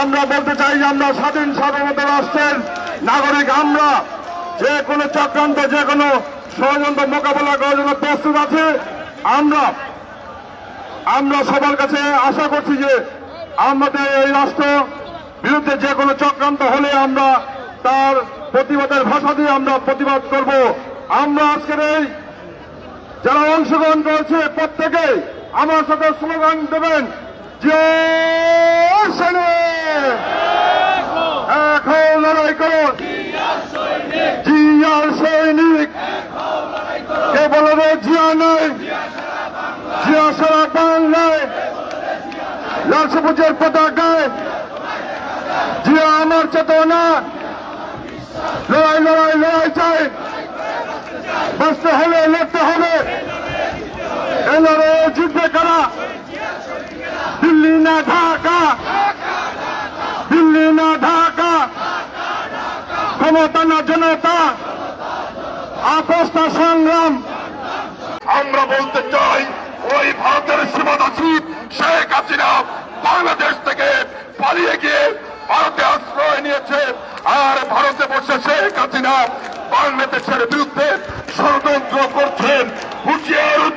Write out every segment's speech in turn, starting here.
আমরা বলতে চাই যে আমরা স্বাধীন সাধারণত রাষ্ট্রের নাগরিক, আমরা যে কোনো চক্রান্ত, যে কোনো ষড়যন্ত্র মোকাবেলা করার জন্য প্রস্তুত আছে। আমরা আমরা সবার কাছে আশা করছি যে আমাদের এই রাষ্ট্র বিরুদ্ধে যে কোনো চক্রান্ত হলে আমরা তার প্রতিবাদের ভাষা দিয়ে আমরা প্রতিবাদ করব। আমরা আজকের এই যারা অংশগ্রহণ করেছে প্রত্যেকে আমার সাথে স্লোগান দেবেন যে এখন লড়াই করো। জিয়ার সৈনিক। কে বলে রে জিয়া নয় জিয়া সারা বাংলায়। লাল সবুজের পতাকায়। জিয়া আমার চেতনা। লড়াই লড়াই লড়াই চাই। বাঁচতে হলে লড়তে হবে। এ জিতবে কারা দিল্লি না ঢাকা ক্ষমতা না জনতা? আপোষটা সংগ্রাম। আমরা বলতে চাই, ওই ভারতের সীমাদাসী শেখ হাসিনা বাংলাদেশ থেকে পালিয়ে গিয়ে ভারতে আশ্রয় নিয়েছে। আর ভারতে বসে শেখ হাসিনা বাংলাদেশের বিরুদ্ধে ষড়যন্ত্র করছেন, হুঁশিয়ার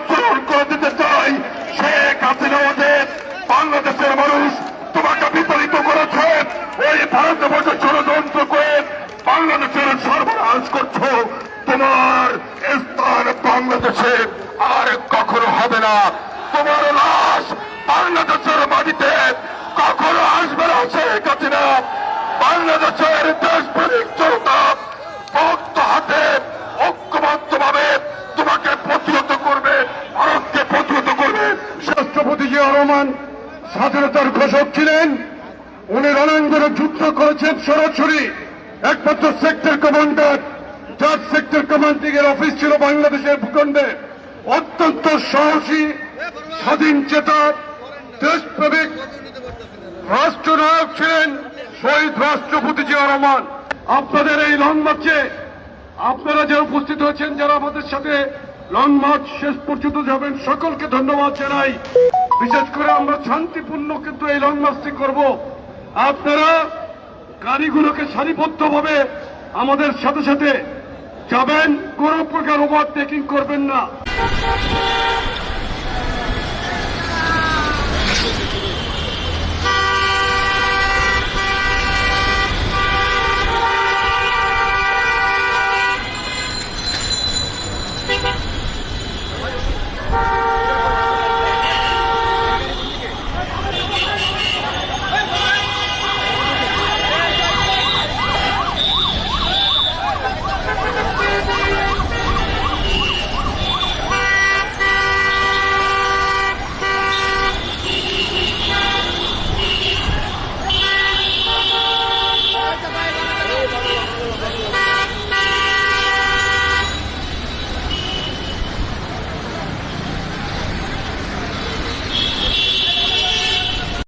বাংলাদেশে আর কখনো হবে না। তোমার লাশ বাংলাদেশের মাটিতে কখনো আসবে না, শেখ হাসিনা। বাংলাদেশের দেশপ্রেমিক জনতা ভক্ত হাতে ঐক্যবদ্ধ ভাবে তোমাকে প্রতিহত করবে, ভারতকে প্রতিহত করবে। রাষ্ট্রপতি জিয়া রহমান স্বাধীনতার ঘোষক ছিলেন। উনি রণাঙ্গনে যুদ্ধ করেছেন সরাসরি একমাত্র সেক্টর কমান্ডার যার সেক্টর কমান্ডিং এর অফিস ছিল বাংলাদেশের ভূখণ্ডে। অত্যন্ত সাহসী, স্বাধীন চেতা দেশপ্রেমিক, রাষ্ট্রনায়ক ছিলেন শহীদ রাষ্ট্রপতি জিয়া রহমান। আপনাদের এই লং মার্চে আপনারা যারা উপস্থিত হয়েছেন, যারা আমাদের সাথে লং মার্চ শেষ পর্যন্ত যাবেন, সকলকে ধন্যবাদ জানাই। বিশেষ করে আমরা শান্তিপূর্ণ কিন্তু এই লং মার্চটি করব। আপনারা গাড়িগুলোকে সারিবদ্ধভাবে আমাদের সাথে সাথে যাবেন কোন প্রকার ওভারটেকিং করবেন না।